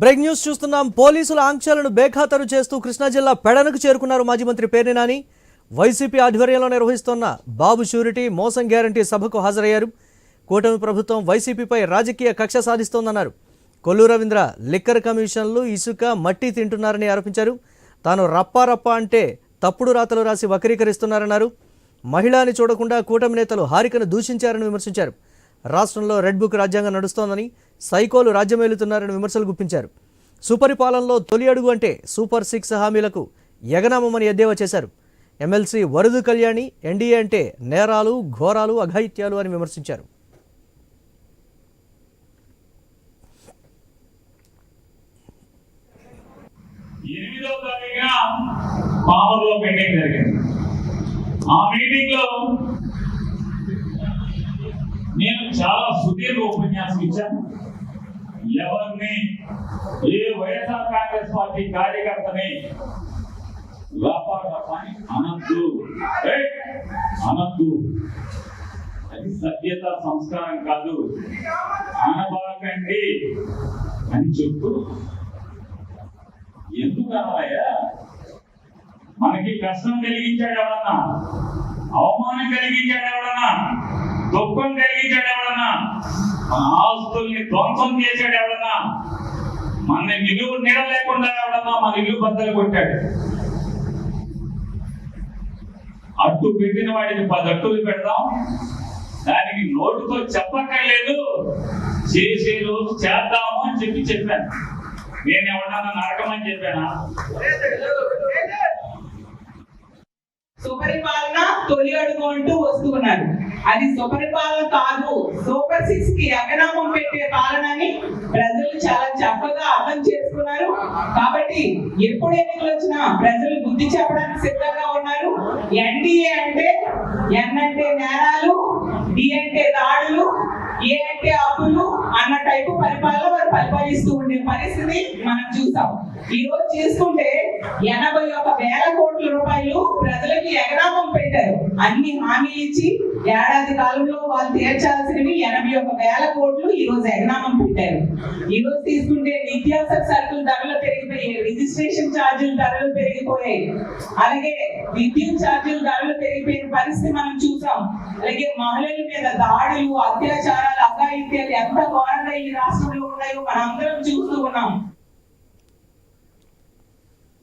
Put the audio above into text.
Break news చూస్తున్నాం. పోలీసుల ఆంక్షలను బేఖాతరు చేస్తూ కృష్ణా జిల్లా పెడనకు చేరుకున్నారు మాజీ మంత్రి పేర్ని నాని. వైసీపీ ఆధ్వర్యంలో నిర్వహిస్తున్న బాబు షూరిటీ మోసం గ్యారంటీ సభకు హాజరయ్యారు. కూటమి ప్రభుత్వం వైసీపీపై రాజకీయ కక్ష సాధిస్తోందన్నారు. కొల్లు రవీంద్ర లిక్కర్ కమిషన్లు ఇసుక మట్టి తింటున్నారని ఆరోపించారు. తాను రప్పారప్ప అంటే తప్పుడు రాతలు రాసి వక్రీకరిస్తున్నారన్నారు. మహిళాని చూడకుండా కూటమి నేతలు హారికను దూషించారని విమర్శించారు. రాష్ట్రంలో రెడ్ బుక్ రాజ్యాంగం నడుస్తోందని సైకోలు రాజ్యమేలుతున్నారని విమర్శలు గుప్పించారు. సుపరిపాలనలో తొలి అడుగు అంటే సూపర్ సిక్స్ హామీలకు యగనామమని ఎద్దేవా చేశారు. ఎమ్మెల్సీ వరదు కళ్యాణి ఎన్డీఏ అంటే నేరాలు ఘోరాలు అఘాయిత్యాలు అని విమర్శించారు. ఎనిమిదో తారీఖున పామర్లో మీటింగ్ జరిగింది. ఆ మీటింగ్లో నేను చాలా సుదీర్ఘ ఉపన్యాసం ఇచ్చాను. ఎవరిని ఏ వైఎస్ఆర్ కాంగ్రెస్ పార్టీ కార్యకర్తని వ్యాపారని అనద్దు. అనద్దు. అది సభ్యత సంస్కారం కాదు. అనబాకండి అని చెప్తూ ఎందుకు అనాలయ్యా మనకి కష్టం కలిగించాడు ఎవడన్నా? అవమానం కలిగించాడు ఎవడన్నా? దుఃఖం కలిగించాడు ఎవడన్నా? మన ఆస్తుల్ని ధ్వంసం చేశాడు ఎవడన్నా? మన నిలువు నీడ లేకుండా ఎవడన్నా మన ఇల్లు బద్దలు కొట్టాడు. అట్టు పెట్టిన వాడికి పది అట్టులు పెడదాం. దానికి నోటుతో చెప్పక్కర్లేదు. చేసే రోజు చేద్దాము అని చెప్పి చెప్పాను. నేను ఎవడన్నా నరకమని చెప్పానా? సుపరిపాలన తొలి అడుగు అంటూ వస్తూ అది సుపరిపాలన కాదు సూపర్ సిక్స్కి అగనామం పెట్టే పాలనని ప్రజలు చాలా చక్కగా అర్థం చేసుకున్నారు. కాబట్టి ఎప్పుడు ఎన్నికలు వచ్చినా ప్రజలు బుద్ధి చెప్పడానికి సిద్ధంగా ఉన్నారు. ఎన్డీఏ అంటే ఎన్ అంటే నేరాలు డి అంటే దాడులు ఏ అంటే అప్పులు అన్న టైపు పరిపాలన పరిపాలిస్తూ ఉండే పరిస్థితి మనం చూసాం. ఈ రోజు చూసుకుంటే ఎనభై ఒక వేల కోట్ల రూపాయలు ప్రజలకి ఎగరామం పెట్టారు. అన్ని హామీలు ఇచ్చి ఏడాది కాలంలో వాళ్ళు తీర్చాల్సినవి ఎనభై ఒక వేల కోట్లు ఈ రోజు ఎగనామం పెట్టారు. ఈ రోజు తీసుకుంటే నిత్యావసర సరుకుల ధరలు పెరిగిపోయాయి. రిజిస్ట్రేషన్ ఛార్జీల ధరలు పెరిగిపోయాయి. అలాగే విద్యుత్ ఛార్జీల ధరలు పెరిగిపోయిన పరిస్థితి మనం చూసాం. అలాగే మహిళల మీద దాడులు అత్యాచారాలు అఘాయిత్యాలు ఎంత ఘోరంగా ఈ రాష్ట్రంలో ఉన్నాయో మనం అందరం చూస్తూ ఉన్నాం